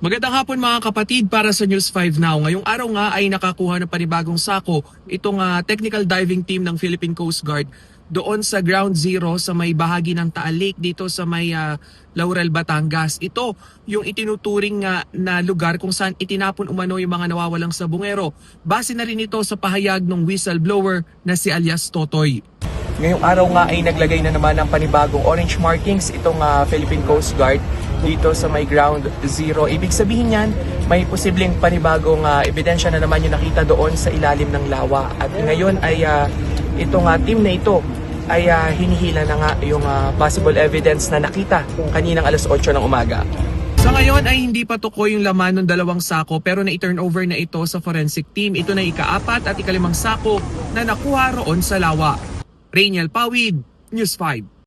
Magandang hapon mga kapatid para sa News 5 Now. Ngayong araw nga ay nakakuha ng panibagong sako itong ah, technical diving team ng Philippine Coast Guard doon sa Ground Zero sa may bahagi ng Taal Lake dito sa may ah, Laurel, Batangas. Ito yung itinuturing nga na lugar kung saan itinapon umano yung mga nawawalang sabungero. Base na rin ito sa pahayag ng whistleblower na si alias Totoy. Ngayong araw nga ay naglagay na naman ng panibagong orange markings itong ah, Philippine Coast Guard dito sa may ground zero. Ibig sabihin yan, may posibleng panibagong ah, ebidensya na naman yung nakita doon sa ilalim ng lawa. At ngayon ay ah, itong ah, team na ito ay ah, hinihila na nga yung ah, possible evidence na nakita kaninang alas 8 ng umaga. Sa ngayon ay hindi pa tukoy yung laman ng dalawang sako pero na-turn over na ito sa forensic team. Ito na ikaapat at ikalimang sako na nakuha roon sa lawa. Rainiel Pawid, News 5.